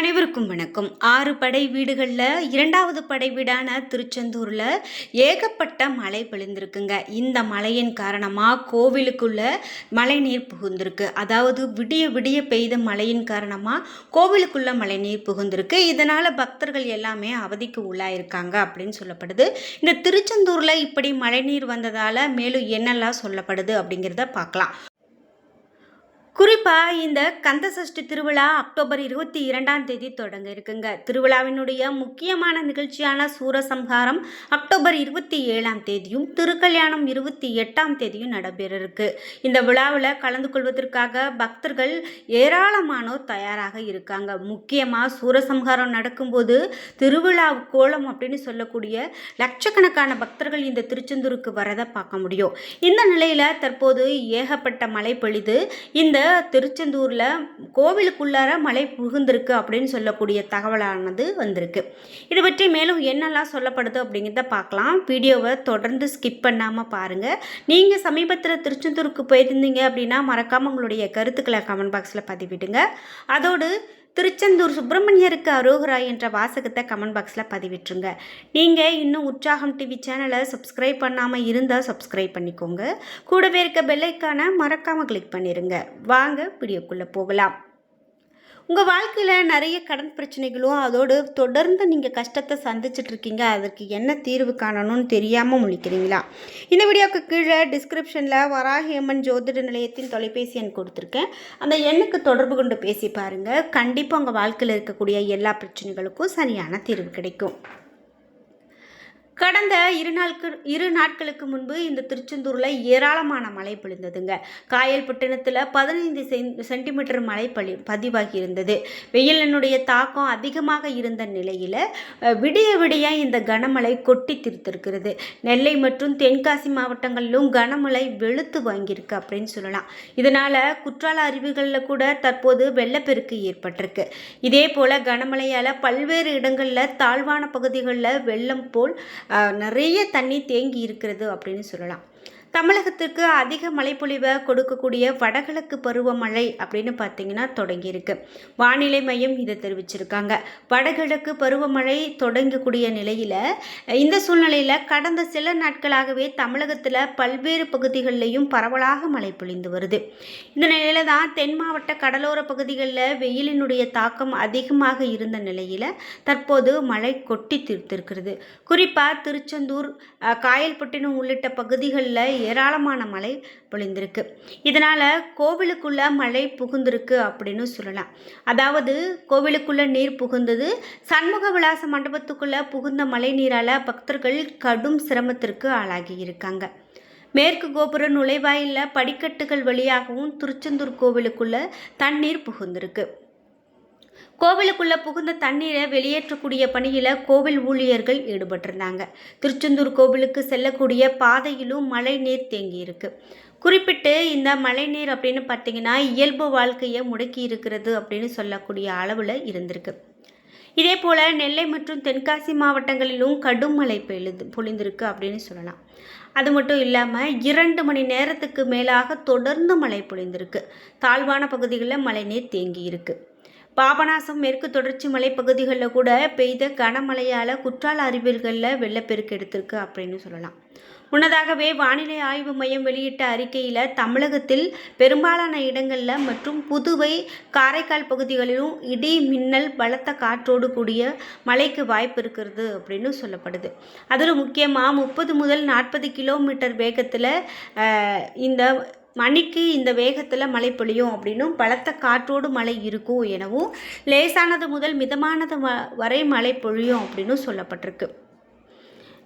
அனைவருக்கும் வணக்கம். ஆறு படை வீடுகளில் இரண்டாவது படை வீடான திருச்செந்தூரில் ஏகப்பட்ட மழை பொழிந்திருக்குங்க இந்த மழையின் காரணமாக கோவிலுக்குள்ள மழை நீர் புகுந்திருக்கு. அதாவது விடிய விடிய பெய்த மழையின் காரணமாக கோவிலுக்குள்ள மழை நீர் புகுந்திருக்கு. இதனால் பக்தர்கள் எல்லாமே அவதிக்கு உள்ளாயிருக்காங்க அப்படின்னு சொல்லப்படுது. இந்த திருச்செந்தூரில் இப்படி மழைநீர் வந்ததால் மேலும் என்னெல்லாம் சொல்லப்படுது அப்படிங்கிறத பார்க்கலாம். குறிப்பாக இந்த கந்தசஷ்டி திருவிழா அக்டோபர் இருபத்தி இரண்டாம் தேதி தொடங்க இருக்குங்க. திருவிழாவினுடைய முக்கியமான நிகழ்ச்சியான சூரசம்ஹாரம் அக்டோபர் இருபத்தி ஏழாம் தேதியும் திருக்கல்யாணம் இருபத்தி எட்டாம் தேதியும் நடைபெற இருக்கு. இந்த விழாவில் கலந்து கொள்வதற்காக பக்தர்கள் ஏராளமானோர் தயாராக இருக்காங்க. முக்கியமாக சூரசம்ஹாரம் நடக்கும்போது திருவிழா கோலம் அப்படின்னு சொல்லக்கூடிய லட்சக்கணக்கான பக்தர்கள் இந்த திருச்செந்தூருக்கு வரதை பார்க்க முடியும். இந்த நிலையில் தற்போது ஏகப்பட்ட மழை பொழிது இந்த திருச்செந்தூரில் கோவிலுக்குள்ளார மழை புகுந்திருக்கு அப்படின்னு சொல்லக்கூடிய தகவலானது வந்திருக்கு. இதை பற்றி மேலும் என்னெல்லாம் சொல்லப்படுது அப்படிங்கிறத பார்க்கலாம். வீடியோவை தொடர்ந்து ஸ்கிப் பண்ணாமல் பாருங்கள் நீங்கள் சமீபத்தில் திருச்செந்தூருக்கு போயிருந்தீங்க அப்படின்னா மறக்காமல் உங்களுடைய கருத்துக்களை கமெண்ட் பாக்ஸில் பதிவிடுங்க. அதோடு திருச்செந்தூர் சுப்பிரமணியருக்கு அரோகரா என்ற வாசகத்தை கமெண்ட் பாக்ஸில் பதிவிட்டுருங்க. நீங்கள் இன்னும் உற்சாகம் டிவி சேனலை சப்ஸ்கிரைப் பண்ணாமல் இருந்தால் சப்ஸ்கிரைப் பண்ணிக்கோங்க. கூடவே இருக்க பெல்லைக்கான மறக்காமல் கிளிக் பண்ணிடுங்க வாங்க வீடியோக்குள்ளே போகலாம். உங்கள் வாழ்க்கையில் நிறைய கடன் பிரச்சனைகளும் அதோடு தொடர்ந்து நீங்கள் கஷ்டத்தை சந்திச்சுட்டு இருக்கீங்க. அதற்கு என்ன தீர்வு காணணும்னு தெரியாமல் முழிக்கிறீங்களா? இந்த வீடியோவுக்கு கீழே டிஸ்கிரிப்ஷனில் வராகியம்மன் ஜோதிட நிலையத்தின் தொலைபேசி எண் கொடுத்துருக்கேன். அந்த எண்ணுக்கு தொடர்பு கொண்டு பேசி பாருங்கள் கண்டிப்பாக உங்கள் வாழ்க்கையில் இருக்கக்கூடிய எல்லா பிரச்சனைகளுக்கும் சரியான தீர்வு கிடைக்கும். கடந்த இரு நாளுக்கு இரு நாட்களுக்கு முன்பு இந்த திருச்செந்தூரில் ஏராளமான மழை பொழிந்ததுங்க. காயல்பட்டினத்தில் பதினைந்து சென்டிமீட்டர் மழை பழி பதிவாகி இருந்தது. வெயிலினுடைய தாக்கம் அதிகமாக இருந்த நிலையில் விடிய விடிய இந்த கனமழை கொட்டி திருத்திருக்கிறது. நெல்லை மற்றும் தென்காசி மாவட்டங்களிலும் கனமழை வெளுத்து வாங்கியிருக்கு அப்படின்னு சொல்லலாம். இதனால் குற்றால அருவிகளில் கூட தற்போது வெள்ளப்பெருக்கு ஏற்பட்டிருக்கு. இதே போல் கனமழையால் பல்வேறு இடங்களில் தாழ்வான பகுதிகளில் வெள்ளம் போல் நிறைய தண்ணி தேங்கி இருக்கிறது அப்படின்னு சொல்லலாம். தமிழகத்துக்கு அதிக மழைப்பொழிவை கொடுக்கக்கூடிய வடகிழக்கு பருவமழை அப்படின்னு பார்த்தீங்கன்னா தொடங்கியிருக்கு. வானிலை மையம் இதை தெரிவிச்சிருக்காங்க. வடகிழக்கு பருவமழை தொடங்கக்கூடிய நிலையில் இந்த சூழ்நிலையில் கடந்த சில நாட்களாகவே தமிழகத்தில் பல்வேறு பகுதிகளிலையும் பரவலாக மழை பொழிந்து வருது. இந்த நிலையில் தான் தென் மாவட்ட கடலோர பகுதிகளில் வெயிலினுடைய தாக்கம் அதிகமாக இருந்த நிலையில் தற்போது மழை கொட்டி தீர்த்திருக்கிறது. குறிப்பாக திருச்செந்தூர் காயல்பட்டினம் உள்ளிட்ட பகுதிகளில் ஏராளமான மழை பொழிந்திருக்கு. இதனால் கோவிலுக்குள்ளே மழை புகுந்திருக்கு அப்படின்னு சொல்லலாம். அதாவது கோவிலுக்குள்ளே நீர் புகுந்தது சண்முக விலாச மண்டபத்துக்குள்ளே புகுந்த மழை நீரால் பக்தர்கள் கடும் சிரமத்திற்கு ஆளாகி இருக்காங்க. மேற்கு கோபுர நுழைவாயிலில் படிக்கட்டுகள் வழியாகவும் திருச்செந்தூர் கோவிலுக்குள்ளே தண்ணீர் புகுந்திருக்கு. கோவிலுக்குள்ளே புகுந்த தண்ணீரை வெளியேற்றக்கூடிய பணியில் கோவில் ஊழியர்கள் ஈடுபட்டிருந்தாங்க. திருச்செந்தூர் கோவிலுக்கு செல்லக்கூடிய பாதையிலும் மழை நீர் தேங்கியிருக்கு குறிப்பிட்டு இந்த மழை நீர் அப்படின்னு பார்த்தீங்கன்னா இயல்பு வாழ்க்கையை முடக்கி இருக்கிறது அப்படின்னு சொல்லக்கூடிய அளவில் இருந்திருக்கு. இதே போல் நெல்லை மற்றும் தென்காசி மாவட்டங்களிலும் கடும் மழை பெய்து பொழிந்திருக்கு அப்படின்னு சொல்லலாம். அது மட்டும் இல்லாமல் இரண்டு மணி நேரத்துக்கு மேலாக தொடர்ந்து மழை பொழிந்திருக்கு. தாழ்வான பகுதிகளில் மழைநீர் தேங்கி இருக்குது பாபநாசம் மேற்கு தொடர்ச்சி மலை பகுதிகளில் கூட பெய்த கனமழையால் குற்றால அறிவியல்களில் வெள்ளப்பெருக்கு எடுத்திருக்கு அப்படின்னு சொல்லலாம். முன்னதாகவே வானிலை ஆய்வு மையம் வெளியிட்ட அறிக்கையில் தமிழகத்தில் பெரும்பாலான இடங்களில் மற்றும் புதுவை காரைக்கால் பகுதிகளிலும் இடி மின்னல் பலத்த காற்றோடு கூடிய மழைக்கு வாய்ப்பு இருக்கிறது அப்படின்னு சொல்லப்படுது. அதில் முக்கியமாக முப்பது முதல் நாற்பது கிலோமீட்டர் வேகத்தில் இந்த மணிக்கு இந்த வேகத்தில் மழை பொழியும் அப்படின்னும் பலத்த காற்றோடு மழை இருக்கும் எனவும் லேசானது முதல் மிதமானது வரை மழை பொழியும் அப்படின்னும் சொல்லப்பட்டிருக்கு.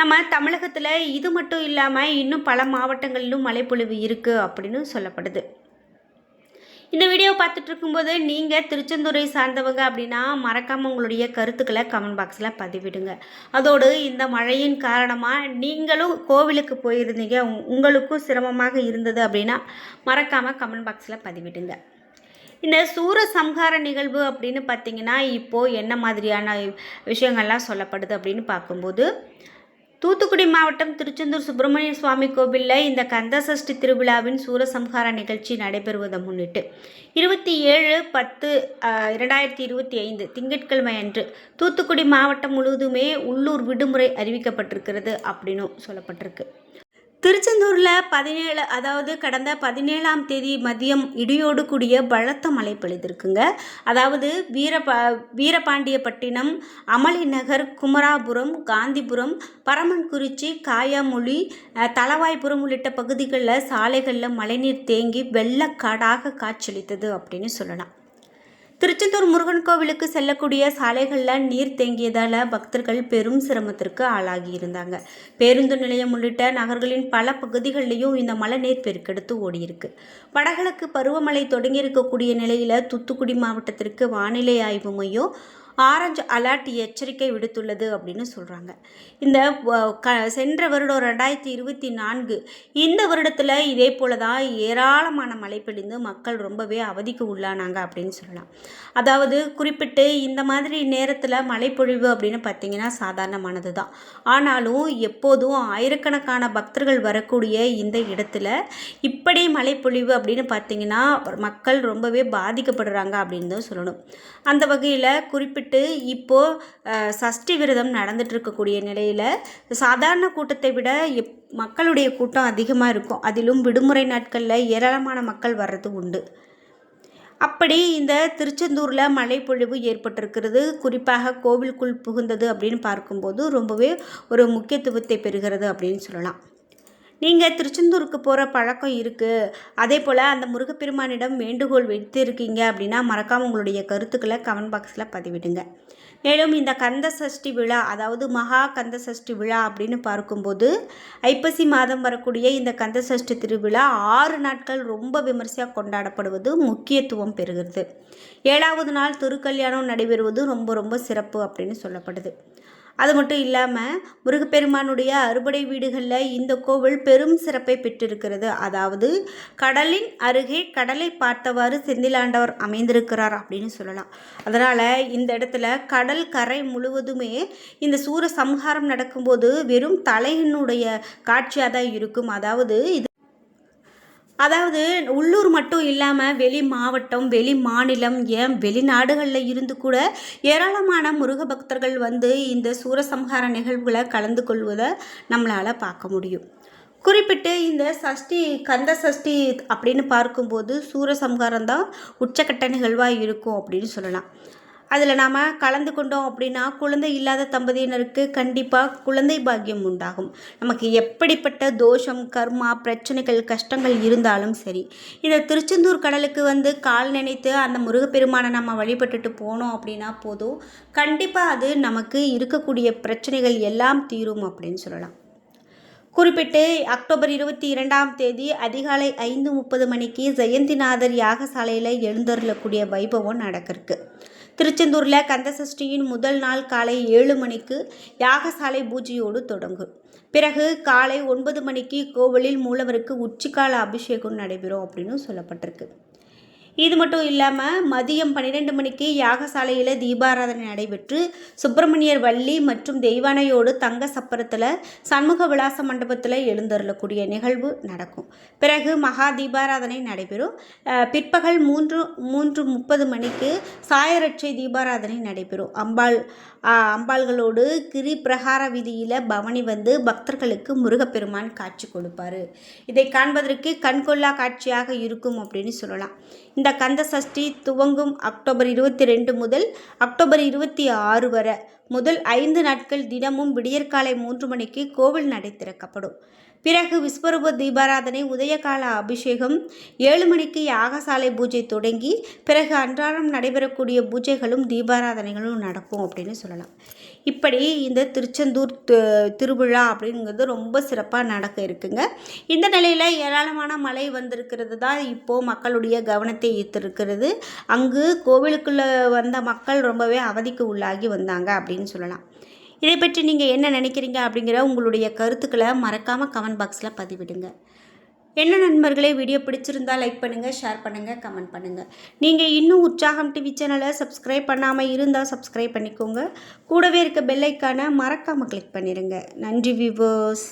நம்ம தமிழகத்தில் இது மட்டும் இல்லாமல் இன்னும் பல மாவட்டங்களிலும் மழைப்பொழிவு இருக்குது அப்படின்னு சொல்லப்படுது. இந்த வீடியோ பார்த்துட்டு இருக்கும்போது நீங்கள் திருச்செந்தூரை சார்ந்தவங்க அப்படின்னா மறக்காமல் உங்களுடைய கருத்துக்களை கமெண்ட் பாக்ஸில் பதிவிடுங்க. அதோடு இந்த மழையின் காரணமாக நீங்களும் கோவிலுக்கு போயிருந்தீங்க உங்களுக்கும் சிரமமாக இருந்தது அப்படின்னா மறக்காமல் கமெண்ட் பாக்ஸில் பதிவிடுங்க. இந்த சூர சம்ஹார நிகழ்வு அப்படின்னு பார்த்தீங்கன்னா இப்போது என்ன மாதிரியான விஷயங்கள்லாம் சொல்லப்படுது அப்படின்னு பார்க்கும்போது தூத்துக்குடி மாவட்டம் திருச்செந்தூர் சுப்பிரமணிய சுவாமி கோவிலில் இந்த கந்தசஷ்டி திருவிழாவின் சூரசம்ஹார நிகழ்ச்சி நடைபெறுவதை முன்னிட்டு இருபத்தி ஏழு பத்து இரண்டாயிரத்தி இருபத்தி ஐந்து திங்கட்கிழமை அன்று தூத்துக்குடி மாவட்டம் முழுவதுமே உள்ளூர் விடுமுறை அறிவிக்கப்பட்டிருக்கிறது அப்படின்னும் சொல்லப்பட்டிருக்கு. திருச்செந்தூரில் பதினேழு அதாவது கடந்த பதினேழாம் தேதி மதியம் இடியோடு கூடிய பலத்த மழை பொழிந்திருக்குங்க அதாவது வீரபா வீரபாண்டியப்பட்டினம் அமளி நகர் குமராபுரம் காந்திபுரம் பரமன்குறிச்சி காயாமொழி தலவாய்புரம் உள்ளிட்ட பகுதிகளில் சாலைகளில் மழைநீர் தேங்கி வெள்ளக்காடாக காட்சியளித்தது அப்படின்னு சொல்லலாம். திருச்செந்தூர் முருகன் கோவிலுக்கு செல்லக்கூடிய சாலைகளில் நீர் தேங்கியதால் பக்தர்கள் பெரும் சிரமத்திற்கு ஆளாகி இருந்தாங்க. பேருந்து நிலையம் உள்ளிட்ட நகர்களின் பல பகுதிகளிலையும் இந்த மழை நீர் பெருக்கெடுத்து ஓடியிருக்கு. வடகிழக்கு பருவமழை தொடங்கியிருக்கக்கூடிய நிலையில் தூத்துக்குடி மாவட்டத்திற்கு வானிலை ஆய்வு மையம் ஆரஞ்சு அலர்ட் எச்சரிக்கை விடுத்துள்ளது அப்படின்னு சொல்கிறாங்க இந்த க சென்ற வருடம் ரெண்டாயிரத்தி இருபத்தி நான்கு இந்த வருடத்தில் இதே போல தான் ஏராளமான மழை பொழிந்து மக்கள் ரொம்பவே அவதிக்கு உள்ளானாங்க அப்படின்னு சொல்லலாம். அதாவது குறிப்பிட்டு இந்த மாதிரி நேரத்தில் மழைப்பொழிவு அப்படின்னு பார்த்தீங்கன்னா சாதாரணமானது தான். ஆனாலும் எப்போதும் ஆயிரக்கணக்கான பக்தர்கள் வரக்கூடிய இந்த இடத்துல இப்படி மழைப்பொழிவு அப்படின்னு பார்த்தீங்கன்னா மக்கள் ரொம்பவே பாதிக்கப்படுறாங்க அப்படின்னு தான் சொல்லணும். அந்த வகையில் குறிப்பிட்டு இப்போது சஷ்டி விரதம் நடந்துகிட்ருக்கக்கூடிய நிலையில் சாதாரண கூட்டத்தை விட எப் மக்களுடைய கூட்டம் அதிகமாக இருக்கும். அதிலும் விடுமுறை நாட்களில் ஏராளமான மக்கள் வர்றது உண்டு. அப்படி இந்த திருச்செந்தூரில் மழைப்பொழிவு ஏற்பட்டிருக்கிறது. குறிப்பாக கோவிலுக்குள் புகுந்தது அப்படின்னு பார்க்கும்போது ரொம்பவே ஒரு முக்கியத்துவத்தை பெறுகிறது அப்படின்னு சொல்லலாம். நீங்கள் திருச்செந்தூருக்கு போகிற பழக்கம் இருக்குது அதே போல் அந்த முருகப்பெருமானிடம் வேண்டுகோள் வைத்திருக்கீங்க அப்படின்னா மறக்காமல் உங்களுடைய கருத்துக்களை கமெண்ட் பாக்ஸில் பதிவிடுங்க. மேலும் இந்த கந்த சஷ்டி விழா அதாவது மகா கந்த சஷ்டி விழா அப்படின்னு பார்க்கும்போது ஐப்பசி மாதம் வரக்கூடிய இந்த கந்த சஷ்டி திருவிழா ஆறு நாட்கள் ரொம்ப விமர்சையாக கொண்டாடப்படுவது முக்கியத்துவம் பெறுகிறது. ஏழாவது நாள் திருக்கல்யாணம் நடைபெறுவது ரொம்ப ரொம்ப சிறப்பு அப்படின்னு சொல்லப்படுது. அது மட்டும் இல்லாமல் முருகப்பெருமானுடைய அறுபடை வீடுகளில் இந்த கோவில் பெரும் சிறப்பை பெற்றிருக்கிறது. அதாவது கடலின் அருகே கடலை பார்த்தவாறு செந்திலாண்டவர் அமைந்திருக்கிறார் அப்படின்னு சொல்லலாம். அதனால் இந்த இடத்துல கடல் கரை முழுவதுமே இந்த சூர சம்ஹாரம் நடக்கும்போது வெறும் தலையினுடைய காட்சியாக தான் இருக்கும். அதாவது இது அதாவது உள்ளூர் மட்டும் இல்லாமல் வெளி மாவட்டம் வெளி மாநிலம் ஏன் வெளிநாடுகளில் இருந்து கூட ஏராளமான முருக பக்தர்கள் வந்து இந்த சூரசம்ஹார நிகழ்வுகளை கலந்து கொள்வதை நம்மளால் பார்க்க முடியும். குறிப்பிட்டு இந்த சஷ்டி கந்த சஷ்டி அப்படின்னு பார்க்கும்போது சூரசம்ஹாரம் தான் உச்சக்கட்ட நிகழ்வாக இருக்கும் அப்படின்னு சொல்லலாம். அதில் நாம் கலந்து கொண்டோம் அப்படின்னா குழந்தை இல்லாத தம்பதியினருக்கு கண்டிப்பாக குழந்தை பாக்கியம் உண்டாகும். நமக்கு எப்படிப்பட்ட தோஷம் கர்மா பிரச்சனைகள் கஷ்டங்கள் இருந்தாலும் சரி. இதை திருச்செந்தூர் கடலுக்கு வந்து கால் நினைத்து அந்த முருகப்பெருமானை நம்ம வழிபட்டுட்டு போனோம் அப்படின்னா போதும். கண்டிப்பாக அது நமக்கு இருக்கக்கூடிய பிரச்சனைகள் எல்லாம் தீரும் அப்படின்னு சொல்லலாம். குறிப்பிட்டு அக்டோபர் இருபத்தி இரண்டாம் தேதி அதிகாலை ஐந்து முப்பது மணிக்கு ஜெயந்திநாதர் யாகசாலையில் எழுந்தருளக்கூடிய வைபவம் நடக்கிருக்கு திருச்செந்தூரில் கந்தசஷ்டியின் முதல் நாள் காலை ஏழு மணிக்கு யாகசாலை பூஜையோடு தொடங்கும் பிறகு காலை ஒன்பது மணிக்கு கோவிலில் மூலவருக்கு உச்சிக்கால அபிஷேகம் நடைபெறும் அப்படின்னு சொல்லப்பட்டிருக்கு. இது மட்டும் இல்லாமல் மதியம் பன்னிரெண்டு மணிக்கு யாகசாலையில் தீபாராதனை நடைபெற்று சுப்பிரமணியர் வள்ளி மற்றும் தெய்வானையோடு தங்க சப்பரத்தில் சண்முக விலாச மண்டபத்தில் எழுந்தருளக்கூடிய நிகழ்வு நடக்கும். பிறகு மகா தீபாராதனை நடைபெறும். பிற்பகல் மூன்று மூன்று முப்பது மணிக்கு சாயரட்சை தீபாராதனை நடைபெறும். அம்பாள் அம்பாள்களோடு கிரி பிரகார வீதியில் பவனி வந்து பக்தர்களுக்கு முருகப்பெருமான் காட்சி கொடுப்பார். இதை காண்பதற்கு கண்கொள்ளா காட்சியாக இருக்கும் அப்படின்னு சொல்லலாம். இந்த கந்த சஷ்டி துவங்கும் அக்டோபர் இருபத்தி ரெண்டு முதல் அக்டோபர் இருபத்தி ஆறு வரை. முதல் ஐந்து நாட்கள் தினமும் விடியற்காலை மூன்று மணிக்கு கோவில் நடை திறக்கப்படும். பிறகு விஸ்வரூப தீபாராதனை உதயகால அபிஷேகம் ஏழு மணிக்கு யாகசாலை பூஜை தொடங்கி பிறகு அன்றாடம் நடைபெறக்கூடிய பூஜைகளும் தீபாராதனைகளும் நடக்கும் அப்படின்னு சொல்லலாம். இப்படி இந்த திருச்செந்தூர் திருவிழா அப்படிங்கிறது ரொம்ப சிறப்பாக நடக்க இருக்குங்க. இந்த நிலையில் ஏராளமான மழை வந்திருக்கிறது தான் இப்போது மக்களுடைய கவனத்தை ஈர்த்திருக்கிறது. அங்கு கோவிலுக்குள்ளே வந்த மக்கள் ரொம்பவே அவதிக்கு உள்ளாகி வந்தாங்க அப்படின்னு சொல்லலாம். இதை பற்றி நீங்கள் என்ன நினைக்கிறீங்க அப்படிங்கிற உங்களுடைய கருத்துக்களை மறக்காமல் கமெண்ட் பாக்ஸில் பதிவிடுங்க. என்ன நண்பர்களே வீடியோ பிடிச்சிருந்தா லைக் பண்ணுங்கள் ஷேர் பண்ணுங்கள் கமெண்ட் பண்ணுங்கள் நீங்கள் இன்னும் உற்சாகம் டிவி சேனலை சப்ஸ்கிரைப் பண்ணாமல் இருந்தால் சப்ஸ்கிரைப் பண்ணிக்கோங்க. கூடவே இருக்க பெல்லைக்கான மறக்காமல் கிளிக் பண்ணிடுங்க நன்றி வியூவர்ஸ்